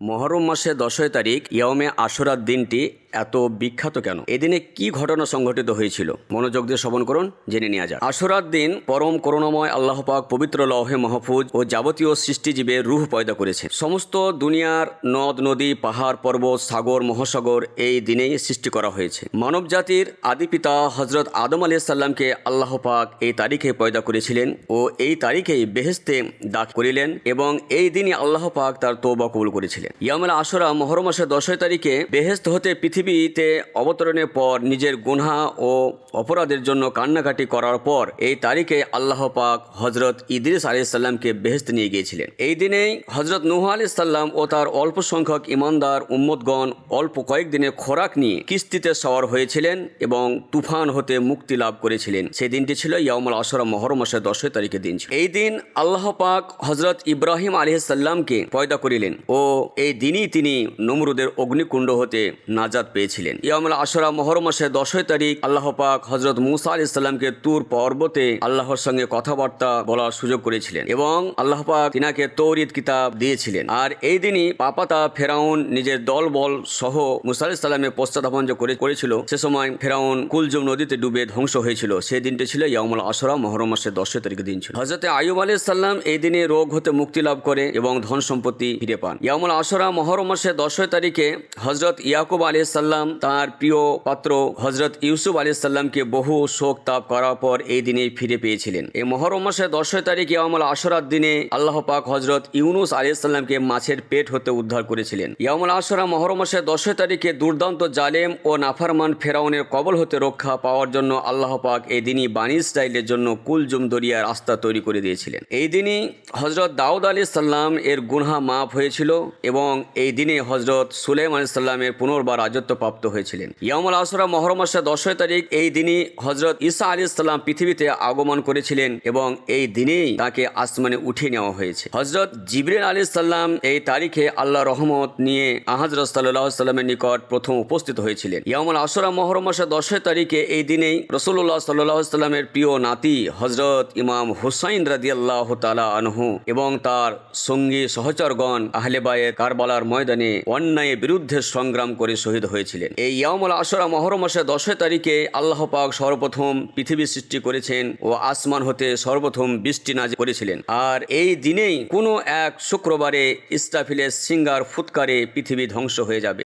মহরম মাসে দশই তারিখ ইয়মে আশুরার দিনটি এত বিখ্যাত কেন? এদিনে কি ঘটনা সংঘটিত হয়েছিল? মনোযোগ দিয়ে শ্রবণ করুন, জেনে নেওয়া যাক। আশুরার দিন পরম করুণাময় আল্লাহ পাক পবিত্র লহে মাহফুজ ও যাবতীয় সৃষ্টিজীবে রুহ পয়দা করেছে। সমস্ত দুনিয়ার নদ, নদী, পাহাড়, পর্বত, সাগর, মহাসাগর এই দিনেই সৃষ্টি করা হয়েছে। মানব জাতির আদি পিতা হজরত আদম আলিয়া সাল্লামকে আল্লাহ পাক এই তারিখে পয়দা করেছিলেন ও এই তারিখেই বেহেস্তে দাগ করিলেন এবং এই দিনই আল্লাহ পাক তার তৌবা কবুল করেছিলেন। ইয়ামুল আশরা মহরম মাসের দশই তারিখে বেহেস্ত হতে পৃথিবীতে অবতরণের পর নিজের গুনহা ও অপরাধের জন্য কান্নাকাটি করার পর এই তারিখে আল্লাহ পাক হজরত ইদ্রিস আলি সাল্লামকে বেহেস্ত নিয়ে গিয়েছিলেন এই দিনেই হজরত নুহ আলি সাল্লাম ও তার অল্প সংখ্যক ইমানদার উম্মদগণ অল্প কয়েকদিনের খোরাক নিয়ে কিস্তিতে সওয়ার হয়েছিলেন এবং তুফান হতে মুক্তি লাভ করেছিলেন সেই দিনটি ছিল ইয়ামুল আশরা মহরম মাসের দশই তারিখের দিন। এই দিন আল্লাহ পাক হজরত ইব্রাহিম আলিহাল্লামকে পয়দা করিলেন ও এই দিনই তিনি নমরুদের অগ্নিকুণ্ড হতে নাজাদ পেয়েছিলেন। ইয়ামুল আশরা মহরম মাসের দশই তারিখ আল্লাহ পাক হজরত মুসা আলি সাল্লামকে তুর পর্বতে আল্লাহর সঙ্গে কথাবার্তা বলার সুযোগ করেছিলেন এবং আল্লাহ পাক তিনাকে তৌরিদ কিতাব দিয়েছিলেন। আর এই দিনই পাপাতা ফেরাউন নিজের দল বল সহ মুসা আলি সাল্লামের পশ্চাতাপন যে করেছিল। সে সময় ফেরাউন কুলজুম নদীতে ডুবে ধ্বংস হয়েছিল। সেই দিনটি ছিল ইয়ামুল আশরা মহরম মাসের দশই তারিখের দিন ছিল। হজরতে আয়ুব আলী সাল্লাম এই দিনে রোগ হতে মুক্তি লাভ করে এবং ধন সম্পত্তি ফিরে পান। ইয়ামুল আশরা মহরম মাসের দশই তারিখে হজরত ইয়াকুব আলী সাল্লাম তার প্রিয় পাত্র হজরত ইউসুফ আলী সাল্লামকে বহু শোক তাপ করার পর এই দিনে ফিরে পেয়েছিলেন। এই মহরম মাসের দশই তারিখ ইয়ামুল আশরার দিনে আল্লাহ পাক হজরত ইউনুস আলী সাল্লামকে মাছের পেট হতে উদ্ধার করেছিলেন। ইয়ামুল আশরা মহরম মাসের দশই তারিখে দুর্দান্ত জালেম ও নাফারমান ফেরাউনের কবল হতে রক্ষা পাওয়ার জন্য আল্লাহ পাক এই দিনই বাণী ইসরায়েলের জন্য কুলজুম দরিয়া রাস্তা তৈরি করে দিয়েছিলেন। এই দিনই হজরত দাউদ আলী সাল্লাম এর গুনহা মাফ হয়েছিল এবং এই দিনে হজরত সুলেম আলী সাল্লামের পুনর্বার রাজত্ব প্রাপ্ত হয়েছিলেন। ইয়ামুল আসরা মহরম দশই তারিখ এই দিনই হজরত ঈসা আলী সাল্লাম পৃথিবীতে আগমন করেছিলেন এবং এই দিনেই তাকে আসমানে উঠিয়ে নেওয়া হয়েছে। হজরত জিবরিল আলী সাল্লাম এই তারিখে আল্লাহ রহমত নিয়ে আহাজরত সাল্লাহ সাল্লামের নিকট প্রথম উপস্থিত হয়েছিলেন। ইয়ামুল আসরা মহরম দশই তারিখে এই দিনেই রসুল্লাহ সাল্লাহ সাল্লামের প্রিয় নাতি হজরত ইমাম হুসাইন রাদি আল্লাহ তালা আনহু এবং তার সঙ্গী সহচরগণ আহলেবায়ে কারবালার ময়দানে অন্যায়ের বিরুদ্ধে সংগ্রাম করে শহীদ হয়েছিলেন। এই ইয়ামুল আসরা মহরম মাসের দশই তারিখে আল্লাহ পাক সর্বপ্রথম পৃথিবী সৃষ্টি করেছেন ও আসমান হতে সর্বপ্রথম বৃষ্টি নাজ করেছিলেন। আর এই দিনেই কোনো এক শুক্রবারে ইস্তাফিলের সিঙ্গার ফুৎকারে পৃথিবী ধ্বংস হয়ে যাবে।